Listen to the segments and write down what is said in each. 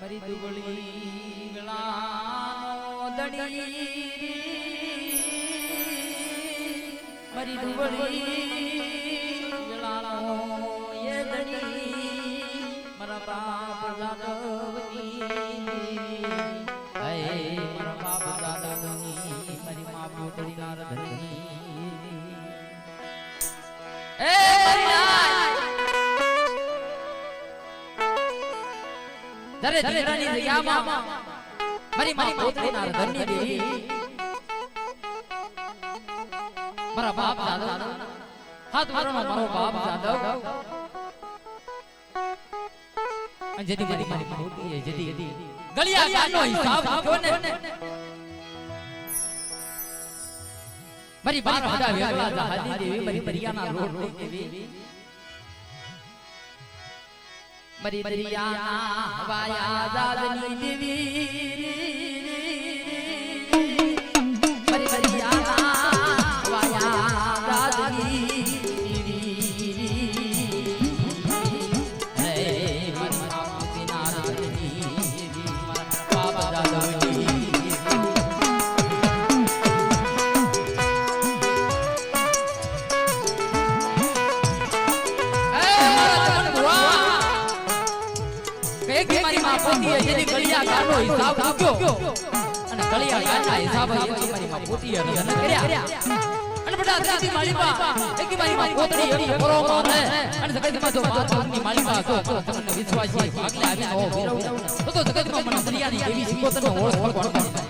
મારી દડી મારી દડી મારા બાપ દાદવની દરે દીકરાની જગ્યામાં મારી માં પોતરીના ઘરની દેવી મારા બાપ દાદવ હાથ વરણો મારો બાપ જાદવ. અને જેથી મારી મારી મોટી જેથી ગળિયા ગાનો હિસાબ મૂક્યો ને. મારી બાર હદા વેગળા જહાજી દેવી મારી પરિયાના રોડ દેવી. મરી દરિયાના વાયા દાદની દેવી ગાના હિસાબ એ મારી માં પોતીએ કર્યા અને બડા દાદી માળીબા એ કે મારી માં પોતરી મારે અને જગતમાં જો માતની માળીબા જો તમને વિશ્વાસ છે આગલે આવીને ઓ ભીરવ તો તો જગતમાં મને દરિયાની દેવી સિકોતરનો ઓળખ પડતો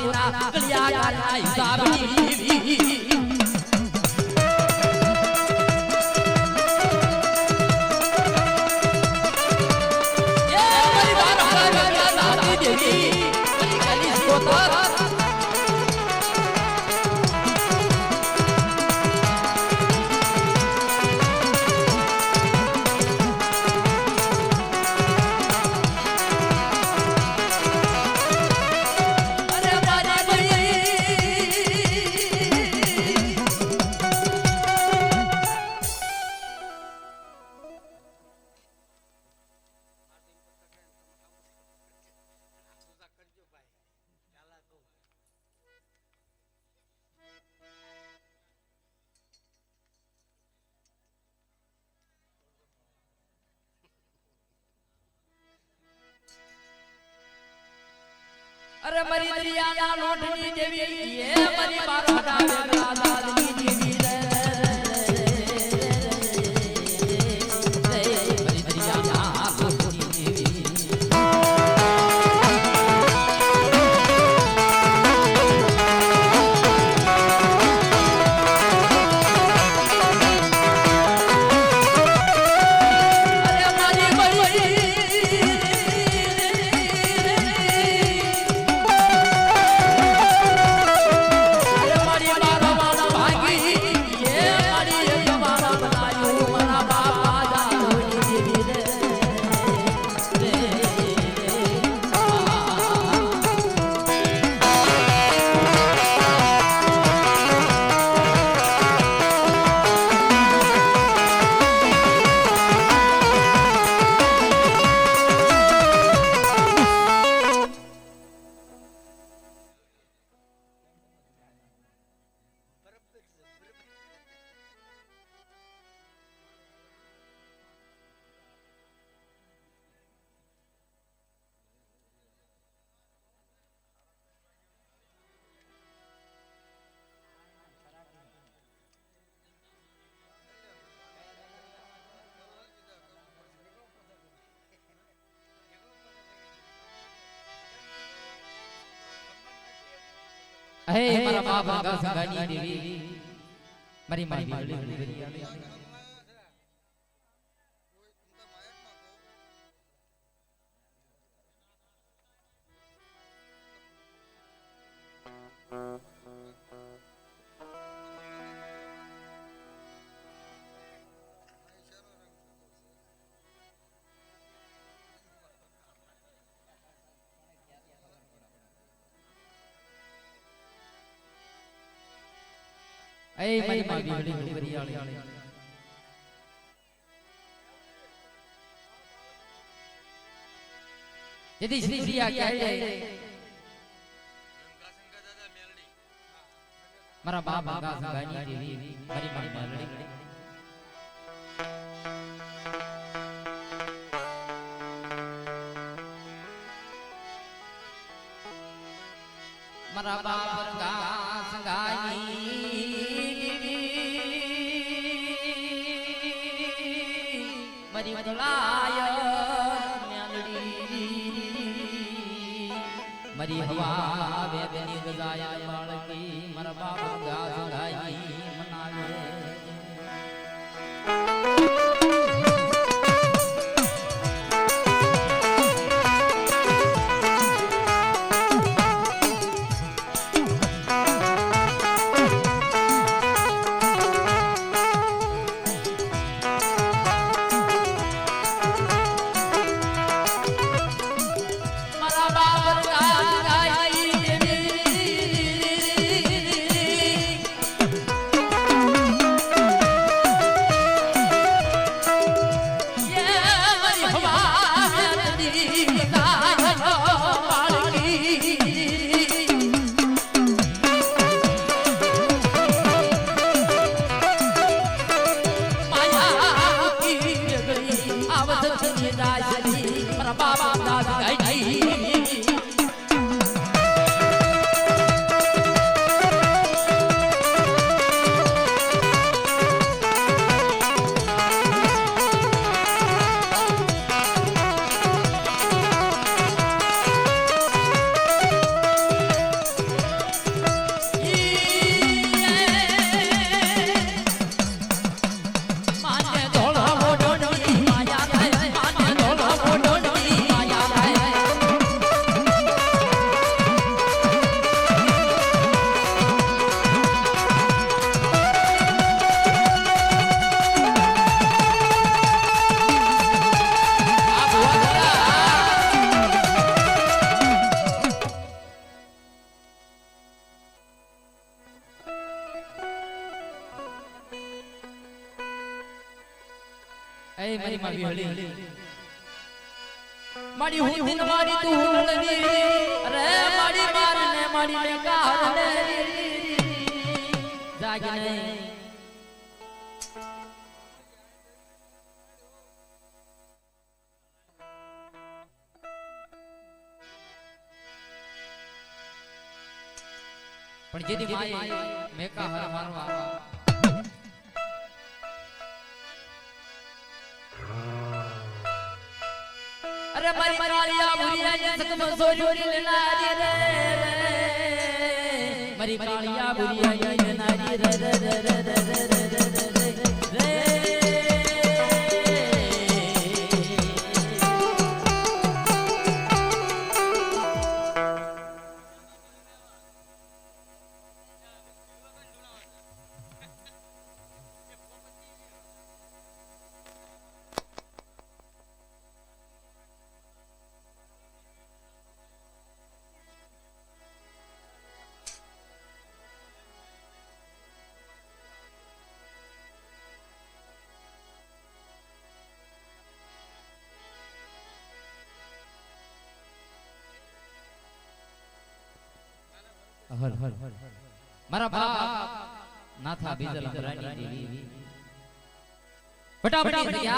પોતીના ગળિયા ગાના હિસાબની દેવી. અરે મારી દરિયાના લોટની દેવી એ મારી બારો દાદા દાદાની હે મારા બાપ ગંગાની દેવી મારી મારી એ મારી માં બીજડી ડુંગરી વાળી જેથી શ્રી શ્રી આ ક્યારે મારા બા બાગા સંગાની દેવી મારી માં મારા મારી હવા વેદની ગજાયા બાળકી મર બાપ 哎 એ મારી માં વિહળી મારી હું દિન મારી તું હુલડી અરે મારી મારને મારી ને કારણે જાગને પણ જેથી માએ મેકા હર મારવા અરે મારી મારિયા મારા બાપ નાથા બીજલ રાણી દેવી વટામણી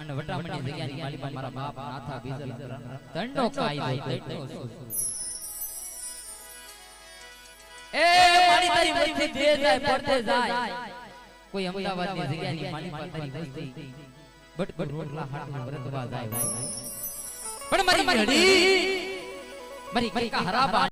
અને વટામણી જગ્યાની માલિકા મારા બાપ નાથા બીજલ દંડો કાયદો દંડો? એ મારી તારી વસ્તી દે જાય પડતે જાય. કોઈ અમદાવાદની જગ્યાની માલિકા તારી વસ્તી બટ રોટલા હાટમાં વરતવા જાય. પણ મારી ઘડી મારી કઈ હરાબા